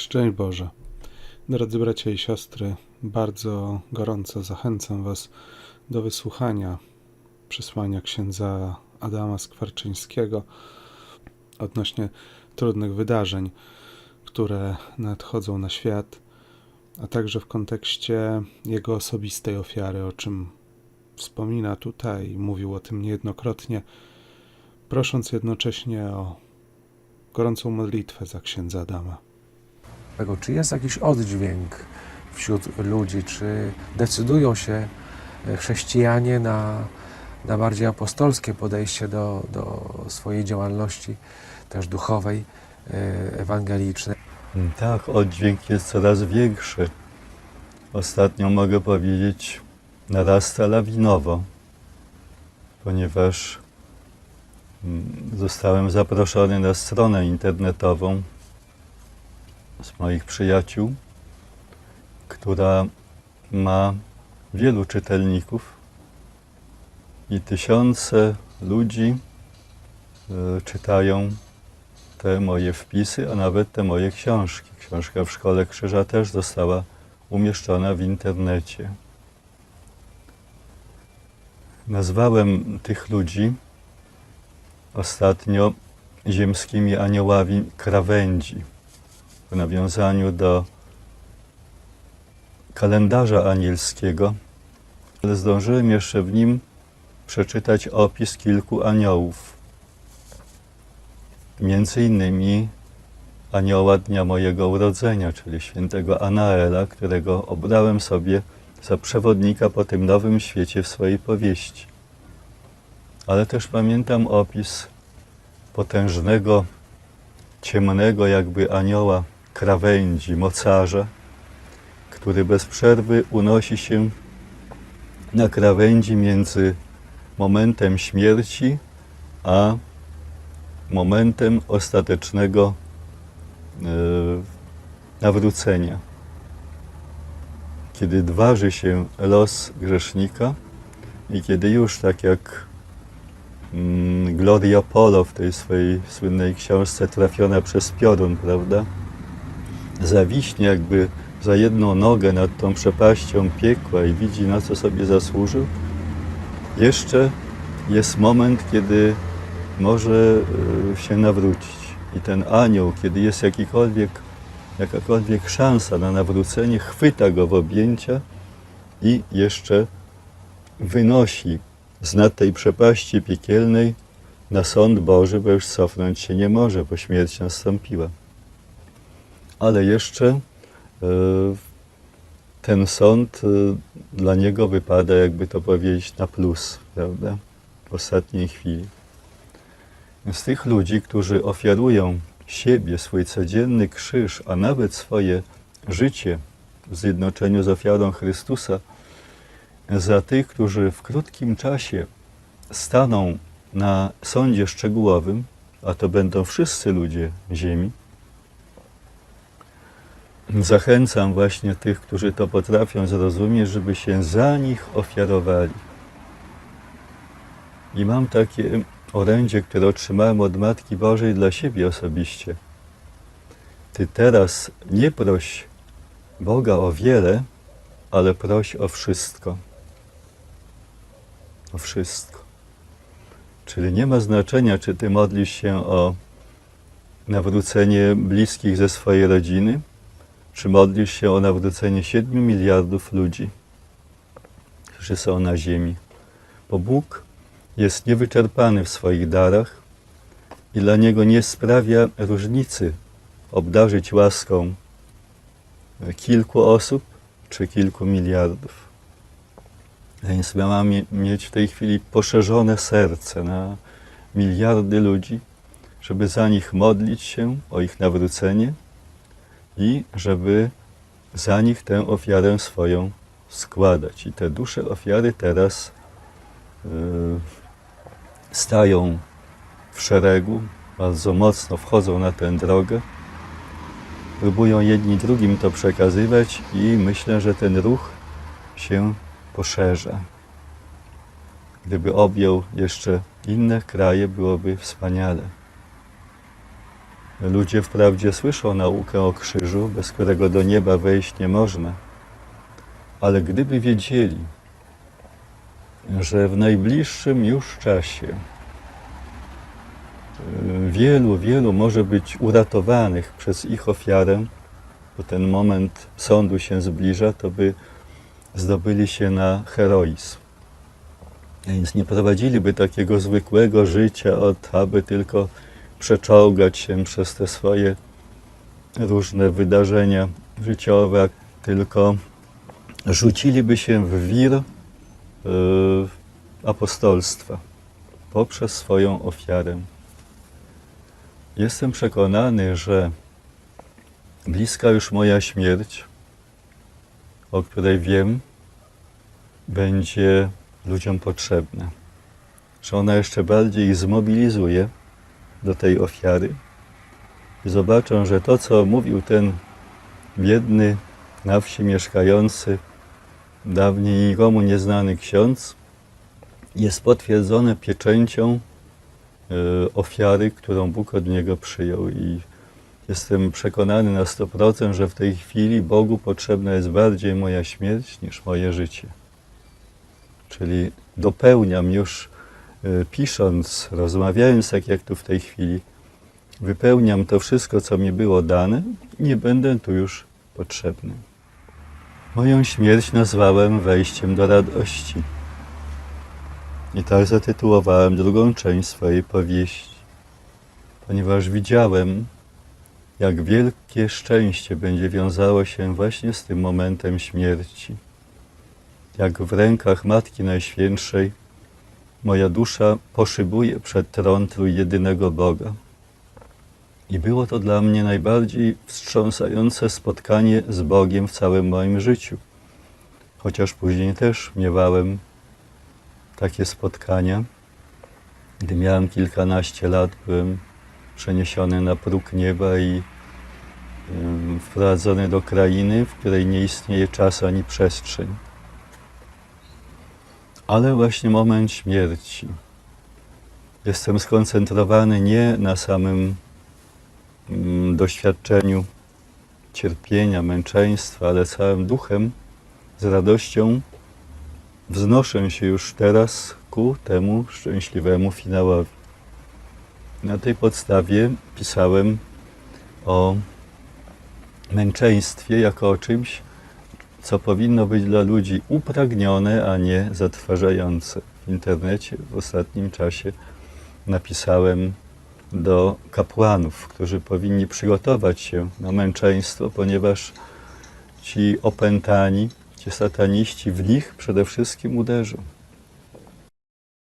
Szczęść Boże. Drodzy bracia i siostry, bardzo gorąco zachęcam Was do wysłuchania przesłania księdza Adama Skwarczyńskiego odnośnie trudnych wydarzeń, które nadchodzą na świat, a także w kontekście jego osobistej ofiary, o czym wspomina tutaj mówił o tym niejednokrotnie, prosząc jednocześnie o gorącą modlitwę za księdza Adama. Tego, czy jest jakiś oddźwięk wśród ludzi, czy decydują się e, chrześcijanie na, na bardziej apostolskie podejście do, do swojej działalności, też duchowej, e, ewangelicznej. Tak, oddźwięk jest coraz większy. Ostatnio mogę powiedzieć, narasta lawinowo, ponieważ mm, zostałem zaproszony na stronę internetową z moich przyjaciół, która ma wielu czytelników i tysiące ludzi e, czytają te moje wpisy, a nawet te moje książki. Książka w Szkole Krzyża też została umieszczona w internecie. Nazwałem tych ludzi ostatnio ziemskimi aniołami krawędzi w nawiązaniu do kalendarza anielskiego, ale zdążyłem jeszcze w nim przeczytać opis kilku aniołów między innymi anioła dnia mojego urodzenia, czyli świętego Anaela, którego obrałem sobie za przewodnika po tym nowym świecie w swojej powieści. Ale też pamiętam opis potężnego, ciemnego jakby anioła krawędzi, mocarza, który bez przerwy unosi się na krawędzi między momentem śmierci a momentem ostatecznego e, nawrócenia. Kiedy dważy się los grzesznika i kiedy już tak jak mm, Gloria Polo w tej swojej słynnej książce trafiona przez piorun, prawda? Zawiśnie jakby za jedną nogę nad tą przepaścią piekła i widzi na co sobie zasłużył, jeszcze jest moment, kiedy może e, się nawrócić. I ten anioł, kiedy jest jakikolwiek, jakakolwiek szansa na nawrócenie, chwyta go w objęcia i jeszcze wynosi z nad tej przepaści piekielnej na sąd Boży, bo już cofnąć się nie może, bo śmierć nastąpiła. Ale jeszcze e, ten sąd e, dla niego wypada, jakby to powiedzieć, na plus, prawda? W ostatniej chwili. Z tych ludzi, którzy ofiarują siebie, swój codzienny krzyż, a nawet swoje życie w zjednoczeniu z ofiarą Chrystusa, za tych, którzy w krótkim czasie staną na sądzie szczegółowym, a to będą wszyscy ludzie ziemi, zachęcam właśnie tych, którzy to potrafią zrozumieć, żeby się za nich ofiarowali. I mam takie orędzie, które otrzymałem od Matki Bożej dla siebie osobiście. Ty teraz nie proś Boga o wiele, ale proś o wszystko. O wszystko. Czyli nie ma znaczenia, czy ty modlisz się o nawrócenie bliskich ze swojej rodziny, czy się o nawrócenie 7 miliardów ludzi, którzy są na ziemi. Bo Bóg jest niewyczerpany w swoich darach i dla Niego nie sprawia różnicy obdarzyć łaską kilku osób czy kilku miliardów. Więc my mamy mieć w tej chwili poszerzone serce na miliardy ludzi, żeby za nich modlić się o ich nawrócenie i żeby za nich tę ofiarę swoją składać. I te dusze ofiary teraz yy, stają w szeregu, bardzo mocno wchodzą na tę drogę, próbują jedni drugim to przekazywać i myślę, że ten ruch się poszerza. Gdyby objął jeszcze inne kraje, byłoby wspaniale. Ludzie wprawdzie słyszą naukę o krzyżu, bez którego do nieba wejść nie można, ale gdyby wiedzieli, że w najbliższym już czasie y, wielu, wielu może być uratowanych przez ich ofiarę, bo ten moment sądu się zbliża, to by zdobyli się na heroizm. Więc nie prowadziliby takiego zwykłego życia, od aby tylko przeczołgać się przez te swoje różne wydarzenia życiowe, tylko rzuciliby się w wir y, apostolstwa poprzez swoją ofiarę. Jestem przekonany, że bliska już moja śmierć, o której wiem, będzie ludziom potrzebna. Że ona jeszcze bardziej zmobilizuje do tej ofiary i zobaczą, że to, co mówił ten biedny, na wsi mieszkający, dawniej nikomu nieznany ksiądz, jest potwierdzone pieczęcią e, ofiary, którą Bóg od niego przyjął. I jestem przekonany na 100%, że w tej chwili Bogu potrzebna jest bardziej moja śmierć niż moje życie. Czyli dopełniam już, pisząc, rozmawiając tak jak tu w tej chwili, wypełniam to wszystko, co mi było dane, nie będę tu już potrzebny. Moją śmierć nazwałem wejściem do radości. I tak zatytułowałem drugą część swojej powieści, ponieważ widziałem, jak wielkie szczęście będzie wiązało się właśnie z tym momentem śmierci. Jak w rękach Matki Najświętszej moja dusza poszybuje przed tron trójjedynego Boga. I było to dla mnie najbardziej wstrząsające spotkanie z Bogiem w całym moim życiu. Chociaż później też miewałem takie spotkania. Gdy miałem kilkanaście lat, byłem przeniesiony na próg nieba i wprowadzony do krainy, w której nie istnieje czas ani przestrzeń. Ale właśnie moment śmierci. Jestem skoncentrowany nie na samym mm, doświadczeniu cierpienia, męczeństwa, ale całym duchem, z radością wznoszę się już teraz ku temu szczęśliwemu finałowi. Na tej podstawie pisałem o męczeństwie jako o czymś, co powinno być dla ludzi upragnione, a nie zatrważające. W internecie w ostatnim czasie napisałem do kapłanów, którzy powinni przygotować się na męczeństwo, ponieważ ci opętani, ci sataniści w nich przede wszystkim uderzą.